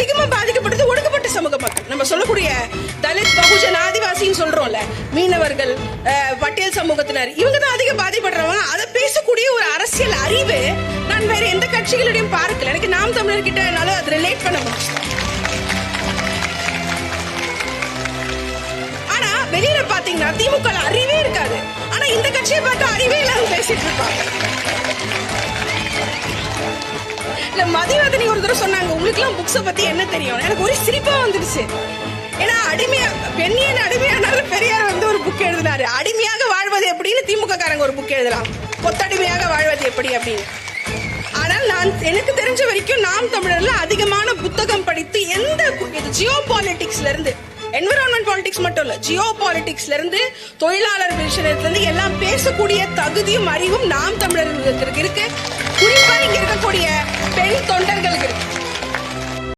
அதிகமா பாதிக்கப்பட்டது ஒடுக்கப்பட்ட சமூக மக்கள். நம்ம சொல்லக்கூடிய தலித் பகுஜன் ஆதிவாசின்னு சொல்றோம்ல மீனவர்கள் பட்டியல் சமூகத்தினர் இவங்க தான் அதிகம் பாதிப்படுறவங்க அதை பேசக்கூடிய ஒரு அரசியல் அறிவு நான் வேற எந்த கட்சிகளிடையும் பார்க்கல. எனக்கு நாம் தமிழர் கிட்ட என்னால அதை ரிலேட் பண்ண முடியும் ஆனா வெளியில பாத்தீங்கன்னா திமுக அறிவே இருக்காது. ஆனா இந்த கட்சியை பார்த்தா அறிவே இல்லாம பேசிட்டு இருப்பாங்க. இல்ல மதிவதனி ஒரு தடவை சொன்னாங்க. உங்களுக்கு எல்லாம் புக்ஸ பத்தி என்ன தெரியும்? எனக்கு ஒரு சிரிப்பா வந்துடுச்சு. ஏன்னா அடிமையா பெண்ணியன் அடிமையானாலும் பெரியார் வந்து ஒரு புக் எழுதினாரு. அடிமையாக வாழ்வது எப்படின்னு திமுக காரங்க ஒரு புக் எழுதலாம். கொத்தடிமையாக வாழ்வது எப்படி அப்படின்னு. ஆனால் நான் எனக்கு தெரிஞ்ச வரைக்கும் நாம் தமிழர்ல அதிகமான புத்தகம் படித்து எந்த இது ஜியோ பாலிட்டிக்ஸ்ல இருந்து என்விரான்மெண்ட் பாலிடிக்ஸ் மட்டும் இல்ல ஜியோ பாலிடிக்ஸ்ல இருந்து தொழிலாளர் விஷயத்துல இருந்து எல்லாம் பேசக்கூடிய தகுதியும் அறிவும் நாம் தமிழர் தொண்டர்களுக்கு இருக்கு